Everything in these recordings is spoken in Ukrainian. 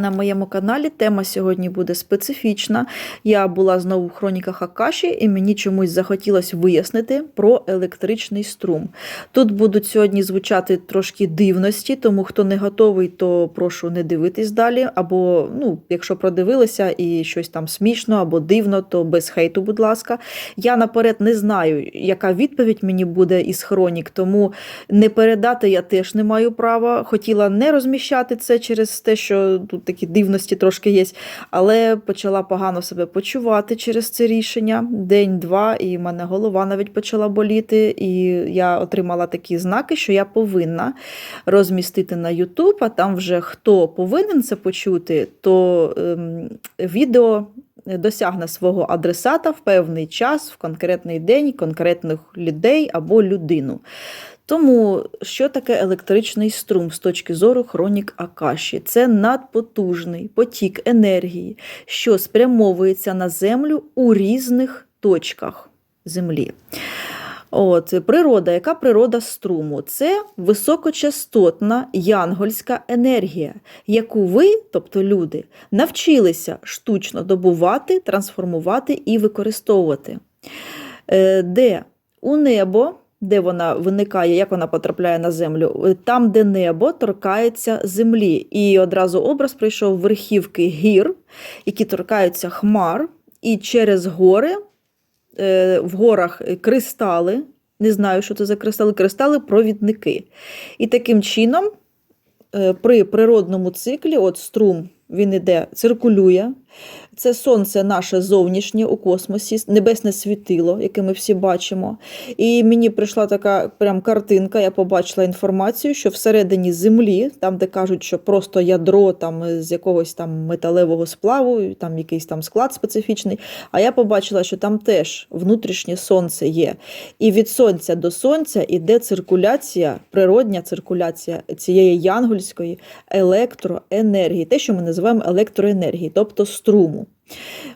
На моєму каналі тема сьогодні буде специфічна. Я була знову в хроніках Акаші, і мені чомусь захотілося вияснити про електричний струм. Тут будуть сьогодні звучати трошки дивності, тому хто не готовий, то прошу не дивитись далі. Або, ну, якщо продивилися і щось там смішно або дивно, то без хейту, будь ласка. Я наперед не знаю, яка відповідь мені буде із хронік, тому не передати я теж не маю права. Хотіла не розміщати це через те, що тут такі дивності трошки є, але почала погано себе почувати через це рішення. День-два, і в мене голова навіть почала боліти. І я отримала такі знаки, що я повинна розмістити на YouTube, а там вже хто повинен це почути, то ем, відео. Досягне свого адресата в певний час, в конкретний день, конкретних людей або людину. Тому що таке електричний струм з точки зору хронік Акаші? Це надпотужний потік енергії, що спрямовується на землю у різних точках землі. От, природа, яка природа струму? Це високочастотна янгольська енергія, яку ви, тобто люди, навчилися штучно добувати, трансформувати і використовувати. Е, Де у небо де вона виникає, як вона потрапляє на землю, там, де небо торкається землі. І одразу образ прийшов верхівки гір, які торкаються хмар, і через гори, е, в горах кристали. Не знаю, що це за кристали, кристали-провідники. І таким чином, е, при природному циклі, от струм, він іде, циркулює. Це сонце наше зовнішнє у космосі, небесне світило, яке ми всі бачимо. І мені прийшла така прям картинка, я побачила інформацію, що всередині землі, там, де кажуть, що просто ядро там, з якогось там металевого сплаву, там якийсь там склад специфічний. А я побачила, що там теж внутрішнє сонце є. І від сонця до сонця іде циркуляція, природня циркуляція цієї янгольської електроенергії, те, що ми називаємо електроенергією, тобто струму.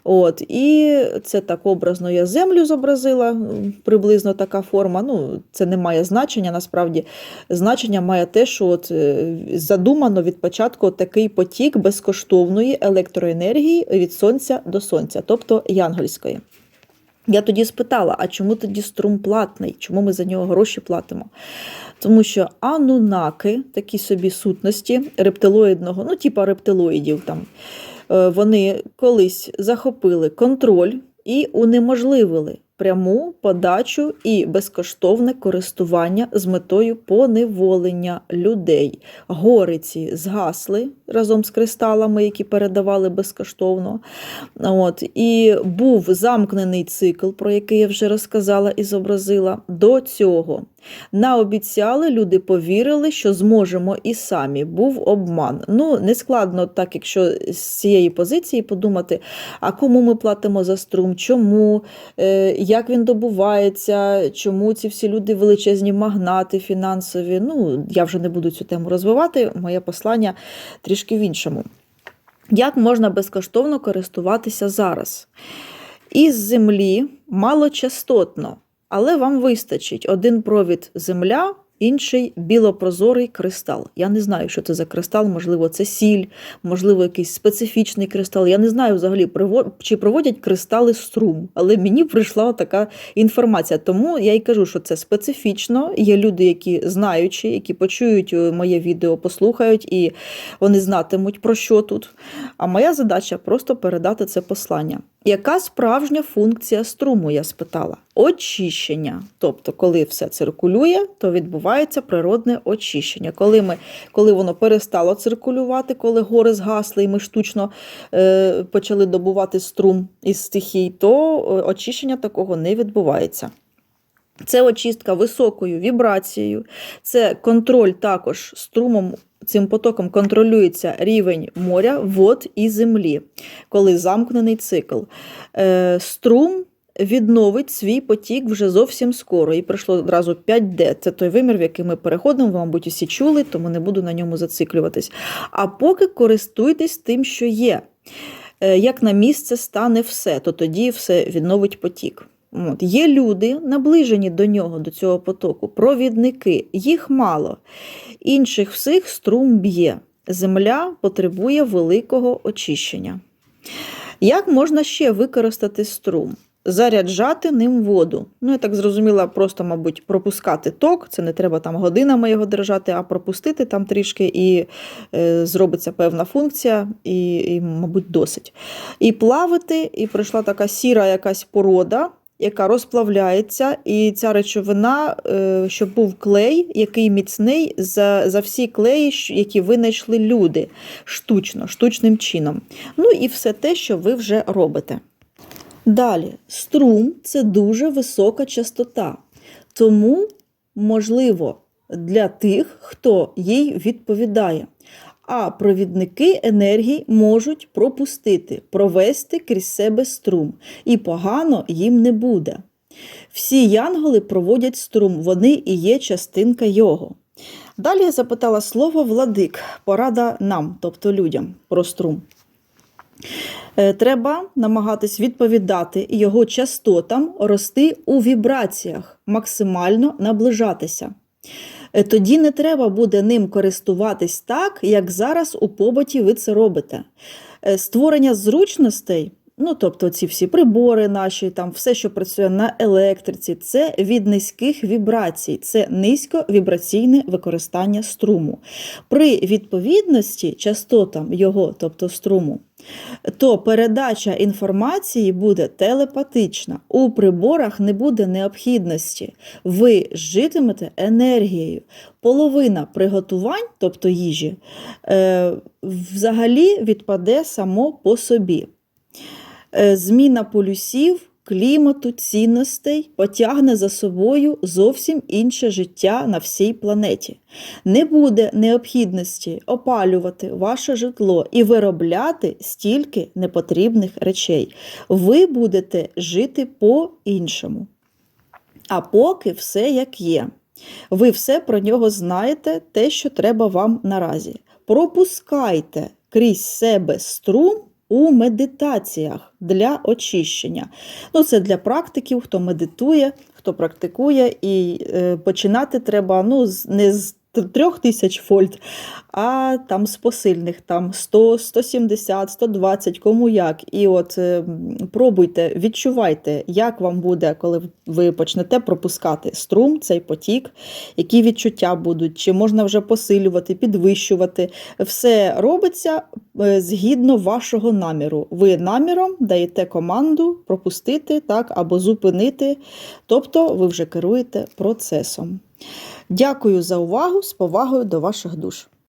От, І це так образно я землю зобразила, приблизно така форма. Ну, Це не має значення. Насправді, значення має те, що от задумано від початку такий потік безкоштовної електроенергії від сонця до сонця, тобто янгольської. Я тоді спитала, а чому тоді струм платний? Чому ми за нього гроші платимо? Тому що анунаки, такі собі сутності рептилоїдного, ну, типа рептилоїдів там. Вони колись захопили контроль і унеможливили пряму подачу і безкоштовне користування з метою поневолення людей. Гориці згасли разом з кристалами, які передавали безкоштовно. От. І був замкнений цикл, про який я вже розказала і зобразила. До цього наобіцяли, люди повірили, що зможемо і самі. Був обман. Ну, не складно так, якщо з цієї позиції подумати, а кому ми платимо за струм, чому, е, як він добувається, чому ці всі люди величезні магнати фінансові. Ну, я вже не буду цю тему розвивати, моє послання трішки в іншому. Як можна безкоштовно користуватися зараз? Із землі малочастотно, але вам вистачить один провід земля, інший білопрозорий кристал. Я не знаю, що це за кристал, можливо, це сіль, можливо, якийсь специфічний кристал. Я не знаю взагалі, чи проводять кристали струм, але мені прийшла така інформація. Тому я й кажу, що це специфічно. Є люди, які знаючи, які почують е, моє відео, послухають і вони знатимуть, про що тут. А моя задача просто передати це послання. Яка справжня функція струму? Я спитала. Очищення. Тобто, коли все циркулює, то відбувається природне очищення. Коли ми, коли воно перестало циркулювати, коли гори згасли, і ми штучно е, почали добувати струм із стихій, то очищення такого не відбувається. Це очистка високою вібрацією, це контроль також струмом. Цим потоком контролюється рівень моря, вод і землі, коли замкнений цикл. Е, струм відновить свій потік вже зовсім скоро. І пройшло одразу 5D. Це той вимір, в який ми переходимо, ви, мабуть, усі чули, тому не буду на ньому зациклюватись. А поки користуйтесь тим, що є. Е, як на місце стане все, то тоді все відновить потік. От. Є люди, наближені до нього, до цього потоку, провідники, їх мало. Інших всіх струм б'є. Земля потребує великого очищення. Як можна ще використати струм? Заряджати ним воду. Ну, я так зрозуміла, просто, мабуть, пропускати ток. Це не треба там годинами його держати, а пропустити там трішки, і е, зробиться певна функція, і, і, мабуть, досить. І плавити, і прийшла така сіра якась порода, яка розплавляється, і ця речовина, е, щоб був клей, який міцний за, за всі клеї, які винайшли люди штучно, штучним чином. Ну і все те, що ви вже робите. Далі, струм це дуже висока частота, тому можливо для тих, хто їй відповідає. А провідники енергії можуть пропустити, провести крізь себе струм, і погано їм не буде. Всі янголи проводять струм, вони і є частинка його. Далі я запитала слово владик, порада нам, тобто людям, про струм. Е, Треба намагатись відповідати його частотам, рости у вібраціях, максимально наближатися. Е, Тоді не треба буде ним користуватись так, як зараз у побуті ви це робите. Е, Створення зручностей, ну тобто ці всі прибори наші, там все, що працює на електриці, це від низьких вібрацій, це низьковібраційне використання струму. При відповідності частотам його, тобто струму, то передача інформації буде телепатична. У приборах не буде необхідності. Ви житимете енергією. Половина приготувань, тобто їжі, е, взагалі відпаде само по собі. Е, Зміна полюсів, клімату, цінностей потягне за собою зовсім інше життя на всій планеті. Не буде необхідності опалювати ваше житло і виробляти стільки непотрібних речей. Ви будете жити по-іншому. А поки все як є. Ви все про нього знаєте, те, що треба вам наразі. Пропускайте крізь себе струм у медитаціях для очищення. Ну, це для практиків, хто медитує, хто практикує, і е, починати треба ну, не з трьох тисяч вольт, а там з посильних, там 100, 170, 120, кому як. І от е, пробуйте, відчувайте, як вам буде, коли ви почнете пропускати струм, цей потік, які відчуття будуть, чи можна вже посилювати, підвищувати. Все робиться е, згідно вашого наміру. Ви наміром даєте команду пропустити так, або зупинити, тобто ви вже керуєте процесом. Дякую за увагу з повагою до ваших душ.